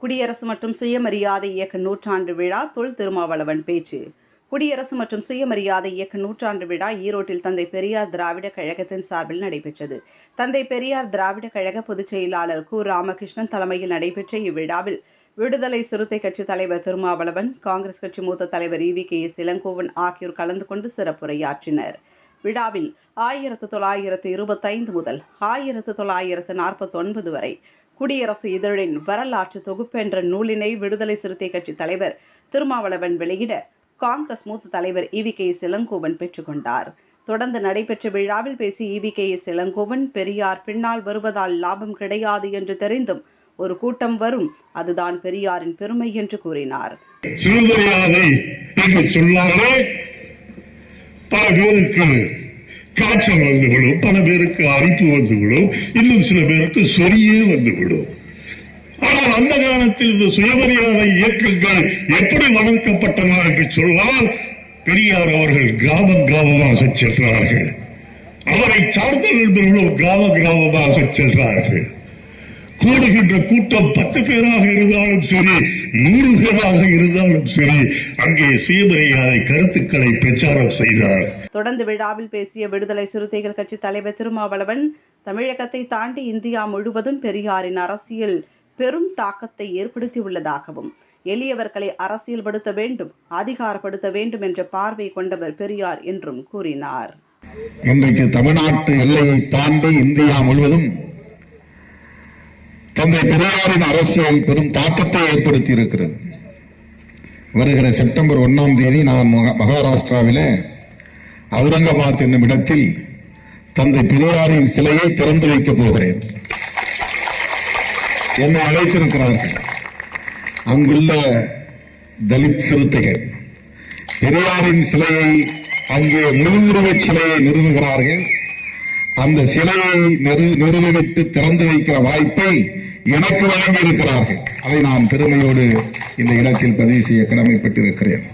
குடியரசு மற்றும் சுயமரியாதை இயக்க நூற்றாண்டு விழா தொல் திருமாவளவன் பேச்சு. குடியரசு மற்றும் சுயமரியாதை இயக்க நூற்றாண்டு விழா ஈரோட்டில் தந்தை பெரியார் திராவிட கழகத்தின் சார்பில் நடைபெற்றது. தந்தை பெரியார் திராவிட கழக பொதுச் செயலாளர் கு. ராமகிருஷ்ணன் தலைமையில் நடைபெற்ற இவ்விழாவில் விடுதலை சிறுத்தை கட்சி தலைவர் திருமாவளவன் காங்கிரஸ் கட்சி மூத்த தலைவர் இவி கே. எஸ். இளங்கோவன் ஆகியோர் கலந்து கொண்டு சிறப்புரையாற்றினர். விழாவில் ஆயிரத்து தொள்ளாயிரத்து இருபத்தைந்து முதல் ஆயிரத்து தொள்ளாயிரத்து நாற்பத்தொன்பது வரை குடியரசு இதழின் வரலாற்று தொகுப்பென்ற நூலினை விடுதலை சிறுத்தை கட்சி தலைவர் திருமாவளவன் வெளியிட காங்கிரஸ் மூத்த தலைவர் இவி கே எஸ் இளங்கோவன் பெற்றுக்கொண்டார் தொடர்ந்து நடைபெற்ற விழாவில் பேசிய E V K S Elangovan Periyar பின்னால் வருவதால் லாபம் கிடையாது என்று தெரிந்தும் ஒரு கூட்டம் வரும் அதுதான் பெரியாரின் பெருமை என்று கூறினார். சிறுமரியாதை என்று சொன்னாலே பல பேருக்கு காய்ச்சல் வந்துவிடும் பல பேருக்கு அரிப்பு வந்துவிடும் இன்னும் சில பேருக்கு சொரியே வந்துவிடும் ஆனால் அந்த காலத்தில் இந்த சுயமரியாதை இயக்கங்கள் எப்படி வளர்க்கப்பட்டன என்று சொன்னால் பெரியார் அவர்கள் கிராமம் கிராமமாக சென்றார்கள் அவரை சார்ந்த நண்பர்களும் கிராம கிராமமாக சென்றார்கள். கூடுகின்ற கூட்டம் பத்து பேராக இருந்தாலும் சரி நூறு பேராக இருந்தாலும் சரி அங்கே சுயமரியாதை கருத்துக்களை பிரச்சாரம் செய்தார். தொடர்ந்து விழாவில் பேசிய விடுதலை சிறுத்தைகள் கட்சி தலைவர் திருமாவளவன் தமிழகத்தை தாண்டி இந்தியா முழுவதும் பெரியாரின் அரசியல் பெரும் தாக்கத்தை ஏற்படுத்தியுள்ளதாகவும் எளியவர்களை அரசியல்படுத்த வேண்டும் அதிகாரப்படுத்த வேண்டும் என்ற பார்வை கொண்டவர் பெரியார் என்றும் கூறினார். இன்றைக்கு தமிழ்நாட்டு எல்லையை தாண்டி இந்தியா முழுவதும் தந்தை பெரியாரின் அரசியல் பெரும் தாக்கத்தை ஏற்படுத்தி இருக்கிறது வருகிற செப்டம்பர் ஒன்றாம் தேதி நான் மகாராஷ்டிராவில் அவுரங்காபாத் என்னும் இடத்தில் தந்தை பெரியாரின் சிலையை திறந்து வைக்கப் போகிறேன். என்னை அழைத்திருக்கிறார்கள். அங்குள்ள தலித் சிறுத்தைகள். பெரியாரின் சிலையை அங்கே முழு உருவச் சிலையை நிறுவுகிறார்கள். அந்த சிலையை நிறு நிறுவிவிட்டு திறந்து வைக்கிற வாய்ப்பை எனக்கு வழங்கி இருக்கிறார்கள் அதை நான் பெருமையோடு இந்த இடத்தில் பதிவு செய்ய கடமைப்பட்டிருக்கிறேன்.